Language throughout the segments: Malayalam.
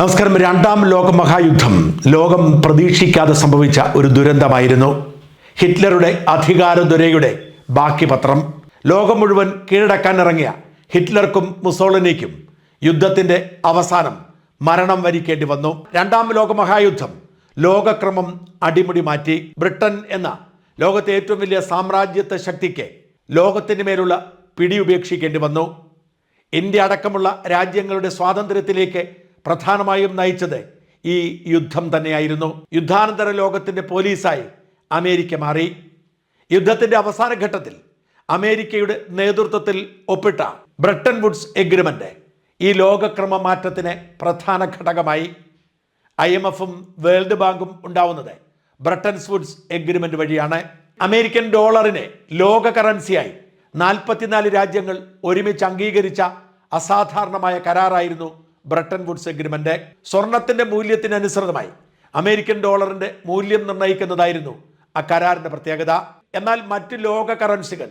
നമസ്കാരം. രണ്ടാം ലോക മഹായുദ്ധം. ലോകം പ്രതീക്ഷിക്കാതെ സംഭവിച്ച ഒരു ദുരന്തമായിരുന്നു. ഹിറ്റ്ലറുടെ അധികാരദുരയുടെ ബാക്കി പത്രം ലോകം മുഴുവൻ കീഴടക്കാൻ ഇറങ്ങിയ ഹിറ്റ്ലർക്കും മുസോളിനിക്കും യുദ്ധത്തിന്റെ അവസാനം മരണം വരിക്കേണ്ടി വന്നു. രണ്ടാം ലോക മഹായുദ്ധം. ലോകക്രമം അടിമുടി മാറ്റി. ബ്രിട്ടൻ എന്ന ലോകത്തെ ഏറ്റവും വലിയ സാമ്രാജ്യത്വ ശക്തിക്ക് ലോകത്തിന് മേലുള്ള പിടി ഉപേക്ഷിക്കേണ്ടി വന്നു. ഇന്ത്യ അടക്കമുള്ള രാജ്യങ്ങളുടെ സ്വാതന്ത്ര്യത്തിലേക്ക് പ്രധാനമായും നയിച്ചത് ഈ യുദ്ധം തന്നെയായിരുന്നു. യുദ്ധാനന്തര ലോകത്തിന്റെ പോലീസായി അമേരിക്ക മാറി. യുദ്ധത്തിന്റെ അവസാന ഘട്ടത്തിൽ അമേരിക്കയുടെ നേതൃത്വത്തിൽ ഒപ്പിട്ട ബ്രിട്ടൻ വുഡ്സ് എഗ്രിമെന്റ് ഈ ലോകക്രമ മാറ്റത്തിന് പ്രധാന ഘടകമായി. ഐ എം എഫും വേൾഡ് ബാങ്കും ഉണ്ടാവുന്നത് ബ്രിട്ടൻസ് വുഡ്സ് എഗ്രിമെന്റ് വഴിയാണ്. അമേരിക്കൻ ഡോളറിനെ ലോക കറൻസിയായി നാൽപ്പത്തിനാല് രാജ്യങ്ങൾ ഒരുമിച്ച് അംഗീകരിച്ച അസാധാരണമായ കരാറായിരുന്നു ബ്രിട്ടൻ വുഡ്സ് എഗ്രിമെന്റ് സ്വർണത്തിന്റെ മൂല്യത്തിനനുസൃതമായി അമേരിക്കൻ ഡോളറിന്റെ മൂല്യം നിർണയിക്കുന്നതായിരുന്നു ആ കരാറിന്റെ പ്രത്യേകത. എന്നാൽ മറ്റ് ലോക കറൻസികൾ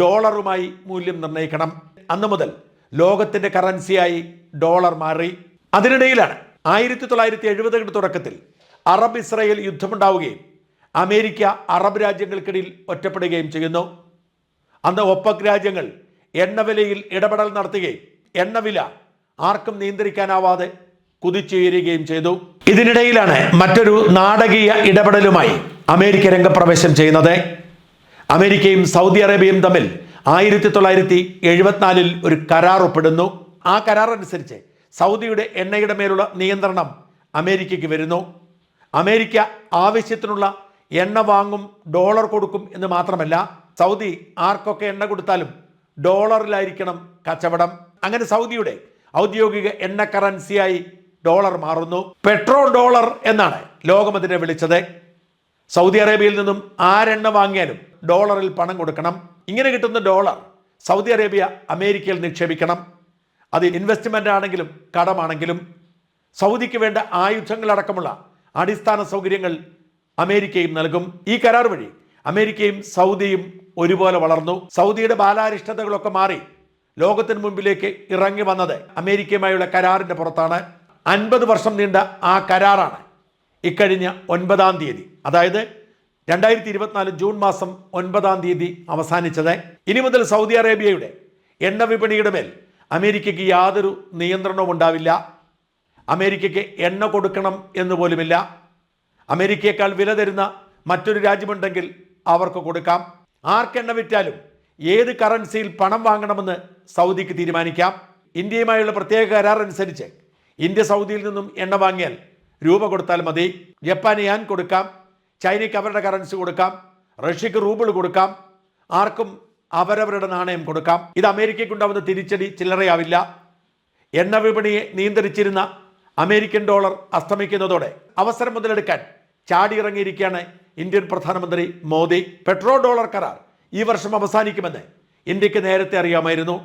ഡോളറുമായി മൂല്യം നിർണയിക്കണം. അന്നു മുതൽ ലോകത്തിന്റെ കറൻസിയായി ഡോളർ മാറി. അതിനിടയിലാണ് ആയിരത്തി തൊള്ളായിരത്തി എഴുപതുകളുടെ തുടക്കത്തിൽ അറബ് ഇസ്രയേൽ യുദ്ധമുണ്ടാവുകയും അമേരിക്ക അറബ് രാജ്യങ്ങൾക്കിടയിൽ ഒറ്റപ്പെടുകയും ചെയ്യുന്നു. അന്ന് ഒപ്പക് രാജ്യങ്ങൾ എണ്ണവിലയിൽ ഇടപെടൽ നടത്തുകയും എണ്ണവില ആർക്കും നിയന്ത്രിക്കാനാവാതെ കുതിച്ചുയരുകയും ചെയ്തു. ഇതിനിടയിലാണ് മറ്റൊരു നാടകീയ ഇടപെടലുമായി അമേരിക്ക രംഗപ്രവേശം ചെയ്യുന്നത്. അമേരിക്കയും സൗദി അറേബ്യയും തമ്മിൽ ആയിരത്തി തൊള്ളായിരത്തി എഴുപത്തിനാലിൽ ഒരു കരാർ ഒപ്പിടുന്നു. ആ കരാർ അനുസരിച്ച് സൗദിയുടെ എണ്ണയുടെ മേലുള്ള നിയന്ത്രണം അമേരിക്കയ്ക്ക് വരുന്നു. അമേരിക്ക ആവശ്യത്തിനുള്ള എണ്ണ വാങ്ങും ഡോളർ കൊടുക്കും എന്ന് മാത്രമല്ല സൗദി ആർക്കൊക്കെ എണ്ണ കൊടുത്താലും ഡോളറിലായിരിക്കണം കച്ചവടം. അങ്ങനെ സൗദിയുടെ ഔദ്യോഗിക എണ്ണ കറൻസിയായി ഡോളർ മാറുന്നു. പെട്രോൾ ഡോളർ എന്നാണ് ലോകം അതിനെ വിളിച്ചത്. സൗദി അറേബ്യയിൽ നിന്നും ആരെണ്ണ വാങ്ങിയാലും ഡോളറിൽ പണം കൊടുക്കണം. ഇങ്ങനെ കിട്ടുന്ന ഡോളർ സൗദി അറേബ്യ അമേരിക്കയിൽ നിക്ഷേപിക്കണം. അത് ഇൻവെസ്റ്റ്മെന്റ് ആണെങ്കിലും കടമാണെങ്കിലും സൗദിക്ക് വേണ്ട ആയുധങ്ങളടക്കമുള്ള അടിസ്ഥാന സൗകര്യങ്ങൾ അമേരിക്കയും നൽകും. ഈ കരാർ വഴി അമേരിക്കയും സൗദിയും ഒരുപോലെ വളർന്നു. സൗദിയുടെ ബാലാരിഷ്ടതകളൊക്കെ മാറി. ലോകത്തിന് മുമ്പിലേക്ക് ഇറങ്ങി വന്നത് അമേരിക്കയുമായുള്ള കരാറിന്റെ പുറത്താണ്. അൻപത് വർഷം നീണ്ട ആ കരാറാണ് ഇക്കഴിഞ്ഞ ഒൻപതാം തീയതി. അതായത് രണ്ടായിരത്തി ഇരുപത്തിനാല് ജൂൺ മാസം ഒൻപതാം തീയതി അവസാനിച്ചത്. ഇനി മുതൽ സൗദി അറേബ്യയുടെ എണ്ണ വിപണിയുടെ മേൽ അമേരിക്കയ്ക്ക് യാതൊരു നിയന്ത്രണവും ഉണ്ടാവില്ല. അമേരിക്കയ്ക്ക് എണ്ണ കൊടുക്കണം എന്ന് പോലുമില്ല. അമേരിക്കയേക്കാൾ വില തരുന്ന മറ്റൊരു രാജ്യമുണ്ടെങ്കിൽ അവർക്ക് കൊടുക്കാം. ആർക്കെണ്ണ വിറ്റാലും ഏത് കറൻസിയിൽ പണം വാങ്ങണമെന്ന് സൗദിക്ക് തീരുമാനിക്കാം? ഇന്ത്യയുമായുള്ള പ്രത്യേക കരാർ അനുസരിച്ച് ഇന്ത്യ സൗദിയിൽ നിന്നും എണ്ണ വാങ്ങിയാൽ രൂപ കൊടുത്താൽ മതി. ജപ്പാന് യാൻ കൊടുക്കാം. ചൈനയ്ക്ക് അവരുടെ കറൻസി കൊടുക്കാം. റഷ്യക്ക് റൂബിൾ കൊടുക്കാം. ആർക്കും അവരവരുടെ നാണയം കൊടുക്കാം. ഇത് അമേരിക്കയ്ക്കുണ്ടാവുന്ന തിരിച്ചടി ചില്ലറയാവില്ല. എണ്ണ വിപണിയെ നിയന്ത്രിച്ചിരുന്ന അമേരിക്കൻ ഡോളർ അസ്തമിക്കുന്നതോടെ അവസരം മുതലെടുക്കാൻ ചാടിയിറങ്ങിയിരിക്കുകയാണ് ഇന്ത്യൻ പ്രധാനമന്ത്രി മോദി. പെട്രോ ഡോളർ കരാർ ഈ വർഷം അവസാനിക്കുമെന്ന് ഇന്ത്യയ്ക്ക് നേരത്തെ അറിയാമായിരുന്നു.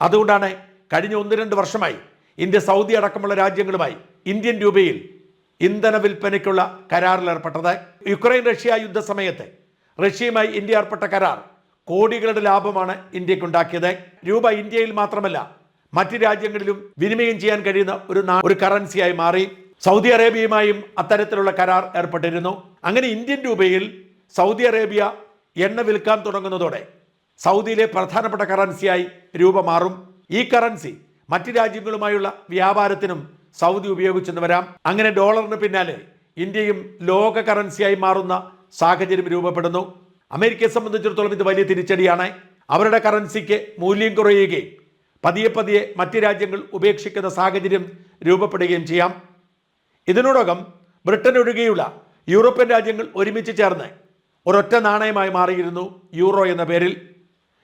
അതുകൊണ്ടാണ് കഴിഞ്ഞ ഒന്ന് രണ്ട് വർഷമായി ഇന്ത്യ സൗദി അടക്കമുള്ള രാജ്യങ്ങളുമായി ഇന്ത്യൻ രൂപയിൽ ഇന്ധന വിൽപ്പനയ്ക്കുള്ള കരാറിൽ ഏർപ്പെട്ടത്. യുക്രൈൻ റഷ്യ യുദ്ധ സമയത്ത് റഷ്യയുമായി ഇന്ത്യ ഏർപ്പെട്ട കരാർ കോടികളുടെ ലാഭമാണ് ഇന്ത്യക്കുണ്ടാക്കിയത്. രൂപ ഇന്ത്യയിൽ മാത്രമല്ല മറ്റ് രാജ്യങ്ങളിലും വിനിമയം ചെയ്യാൻ കഴിയുന്ന ഒരു ഒരു കറൻസിയായി മാറി. സൗദി അറേബ്യയുമായും അത്തരത്തിലുള്ള കരാർ ഏർപ്പെട്ടിരുന്നു. അങ്ങനെ ഇന്ത്യൻ രൂപയിൽ സൗദി അറേബ്യ എണ്ണ വിൽക്കാൻ തുടങ്ങുന്നതോടെ സൗദിയിലെ പ്രധാനപ്പെട്ട കറൻസിയായി രൂപ മാറും. ഈ കറൻസി മറ്റ് രാജ്യങ്ങളുമായുള്ള വ്യാപാരത്തിനും സൗദി ഉപയോഗിച്ചെന്ന് വരാം. അങ്ങനെ ഡോളറിന് പിന്നാലെ ഇന്ത്യയും ലോക കറൻസിയായി മാറുന്ന സാഹചര്യം രൂപപ്പെടുന്നു. അമേരിക്കയെ സംബന്ധിച്ചിടത്തോളം ഇത് വലിയ തിരിച്ചടിയാണ്. അവരുടെ കറൻസിക്ക് മൂല്യം കുറയുകയും പതിയെ പതിയെ മറ്റ് രാജ്യങ്ങൾ ഉപേക്ഷിക്കുന്ന സാഹചര്യം രൂപപ്പെടുകയും ചെയ്യാം. ഇതിനോടകം ബ്രിട്ടൻ ഒഴികെയുള്ള യൂറോപ്യൻ രാജ്യങ്ങൾ ഒരുമിച്ച് ചേർന്ന് ഒരൊറ്റ നാണയമായി മാറിയിരുന്നു യൂറോ എന്ന പേരിൽ.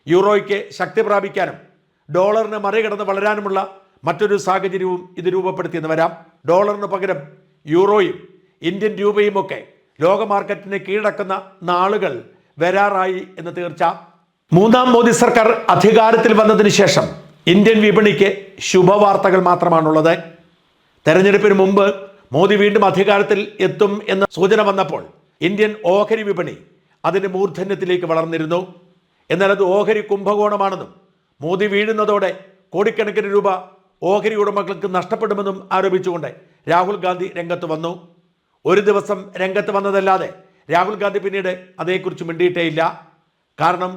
യൂറോയ്ക്ക് ശക്തി പ്രാപിക്കാനും ഡോളറിന് മറികടന്ന് വളരാനുമുള്ള മറ്റൊരു സാഹചര്യവും ഇത് രൂപപ്പെടുത്തിയെന്ന് വരാം. ഡോളറിന് പകരം യൂറോയും ഇന്ത്യൻ രൂപയും ഒക്കെ ലോകമാർക്കറ്റിനെ കീഴടക്കുന്ന നാളുകൾ വരാറായി എന്ന് തീർച്ച. മൂന്നാം മോദി സർക്കാർ അധികാരത്തിൽ വന്നതിന് ശേഷം ഇന്ത്യൻ വിപണിക്ക് ശുഭവാർത്തകൾ മാത്രമാണുള്ളത്. തെരഞ്ഞെടുപ്പിന് മുമ്പ് മോദി വീണ്ടും അധികാരത്തിൽ എത്തും എന്ന സൂചന വന്നപ്പോൾ ഇന്ത്യൻ ഓഹരി വിപണി അതിന്റെ മൂർധന്യത്തിലേക്ക് വളർന്നിരുന്നു. എന്നാൽ അത് ഓഹരി കുംഭകോണമാണെന്നും മോദി വീഴുന്നതോടെ കോടിക്കണക്കിന് രൂപ ഓഹരി ഉടമകൾക്ക് നഷ്ടപ്പെടുമെന്നും ആരോപിച്ചുകൊണ്ട് രാഹുൽ ഗാന്ധി രംഗത്ത് വന്നു. ഒരു ദിവസം രംഗത്ത് വന്നതല്ലാതെ രാഹുൽ ഗാന്ധി പിന്നീട് അതേക്കുറിച്ച് മിണ്ടിയിട്ടേയില്ല. കാരണം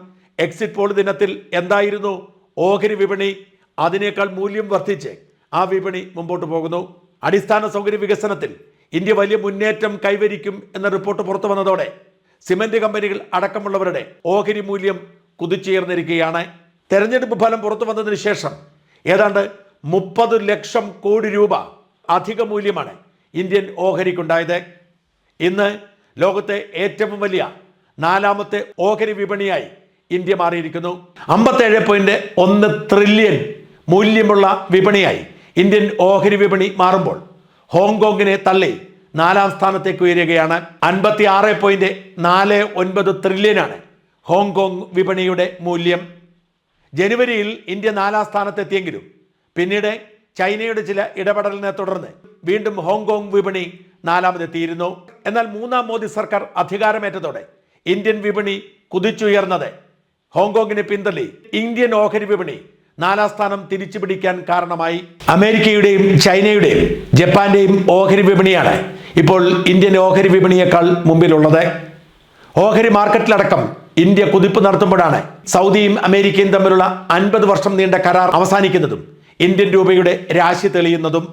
എക്സിറ്റ് പോൾ ദിനത്തിൽ എന്തായിരുന്നു ഓഹരി വിപണി അതിനേക്കാൾ മൂല്യം വർദ്ധിച്ച് ആ വിപണി മുമ്പോട്ട് പോകുന്നു. അടിസ്ഥാന സൗകര്യ വികസനത്തിൽ ഇന്ത്യ വലിയ മുന്നേറ്റം കൈവരിക്കും എന്ന റിപ്പോർട്ട് പുറത്തു വന്നതോടെ സിമന്റ് കമ്പനികൾ അടക്കമുള്ളവരുടെ ഓഹരി മൂല്യം കുതിച്ചുയർന്നിരിക്കുകയാണ്. തെരഞ്ഞെടുപ്പ് ഫലം പുറത്തു വന്നതിന് ശേഷം ഏതാണ്ട് മുപ്പത് ലക്ഷം കോടി രൂപ അധിക മൂല്യമാണ് ഇന്ത്യൻ ഓഹരിക്കുണ്ടായത്. ഇന്ന് ലോകത്തെ ഏറ്റവും വലിയ നാലാമത്തെ ഓഹരി വിപണിയായി ഇന്ത്യ മാറിയിരിക്കുന്നു. അമ്പത്തേഴ് പോയിന്റ് ഒന്ന് ട്രില്യൺ മൂല്യമുള്ള വിപണിയായി ഇന്ത്യൻ ഓഹരി വിപണി മാറുമ്പോൾ ഹോങ്കോങ്ങിനെ തള്ളി നാലാം സ്ഥാനത്തേക്ക് ഉയരുകയാണ്. അൻപത്തി ആറ് പോയിന്റ് നാല് ഒൻപത് ട്രില്യനാണ് ഹോങ്കോങ് വിപണിയുടെ മൂല്യം. ജനുവരിയിൽ ഇന്ത്യ നാലാം സ്ഥാനത്തെത്തിയെങ്കിലും പിന്നീട് ചൈനയുടെ ചില ഇടപെടലിനെ തുടർന്ന് വീണ്ടും ഹോങ്കോങ് വിപണി നാലാമതെത്തിയിരുന്നു. എന്നാൽ മൂന്നാം മോദി സർക്കാർ അധികാരമേറ്റതോടെ ഇന്ത്യൻ വിപണി കുതിച്ചുയർന്നത് ഹോങ്കോങ്ങിനെ പിന്തള്ളി ഇന്ത്യൻ ഓഹരി വിപണി നാലാം സ്ഥാനം തിരിച്ചു പിടിക്കാൻ കാരണമായി അമേരിക്കയുടെയും ചൈനയുടെയും ജപ്പാന്റെയും ഓഹരി വിപണിയാണ് ഇപ്പോൾ ഇന്ത്യൻ ഓഹരി വിപണിയേക്കാൾ മുമ്പിലുള്ളത്. ഓഹരി മാർക്കറ്റിലടക്കം ഇന്ത്യ കുതിപ്പ് നടത്തുമ്പോഴാണ് സൗദിയും അമേരിക്കയും തമ്മിലുള്ള അൻപത് വർഷം നീണ്ട കരാർ അവസാനിക്കുന്നതും ഇന്ത്യൻ രൂപയുടെ രാശി തെളിയുന്നതും